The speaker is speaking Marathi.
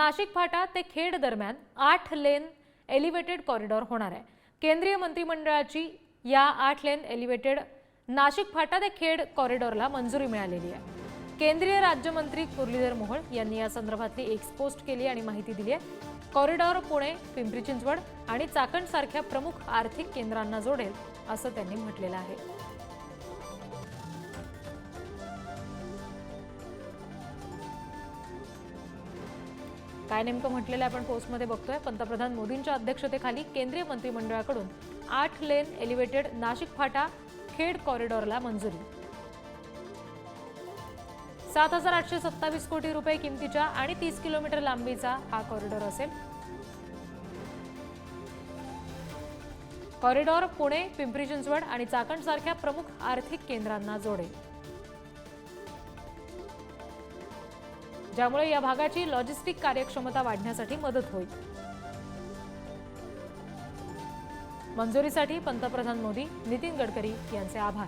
नाशिक फाटा ते खेड दरम्यान आठ लेन एलिव्हेटेड कॉरिडॉर होणार आहे. केंद्रीय मंत्रिमंडळाची या आठ लेन एलिव्हेटेड नाशिक फाटा ते खेड कॉरिडॉरला मंजुरी मिळालेली आहे. केंद्रीय राज्यमंत्री मुरलीधर मोहोळ यांनी या संदर्भातली एक पोस्ट केली आणि माहिती दिली आहे. कॉरिडॉर पुणे पिंपरी चिंचवड आणि चाकण सारख्या प्रमुख आर्थिक केंद्रांना जोडेल असं त्यांनी म्हटलेलं आहे. काय नेमकं म्हटलेलं आपण पोस्टमध्ये बघतोय. पंतप्रधान मोदींच्या अध्यक्षतेखाली केंद्रीय मंत्रिमंडळाकडून आठ लेन एलिव्हेटेड नाशिक फाटा खेड कॉरिडॉरला मंजुरी. सात हजार आठशे सत्तावीस कोटी रुपये किमतीच्या आणि तीस किलोमीटर लांबीचा हा कॉरिडॉर असेल. कॉरिडॉर पुणे पिंपरी चिंचवड आणि चाकण सारख्या प्रमुख आर्थिक केंद्रांना जोडेल. ज्यामुळे या भागाची लॉजिस्टिक कार्यक्षमता वाढण्यासाठी मदत होईल. मंजुरीसाठी पंतप्रधान मोदी नितीन गडकरी यांचे आभार.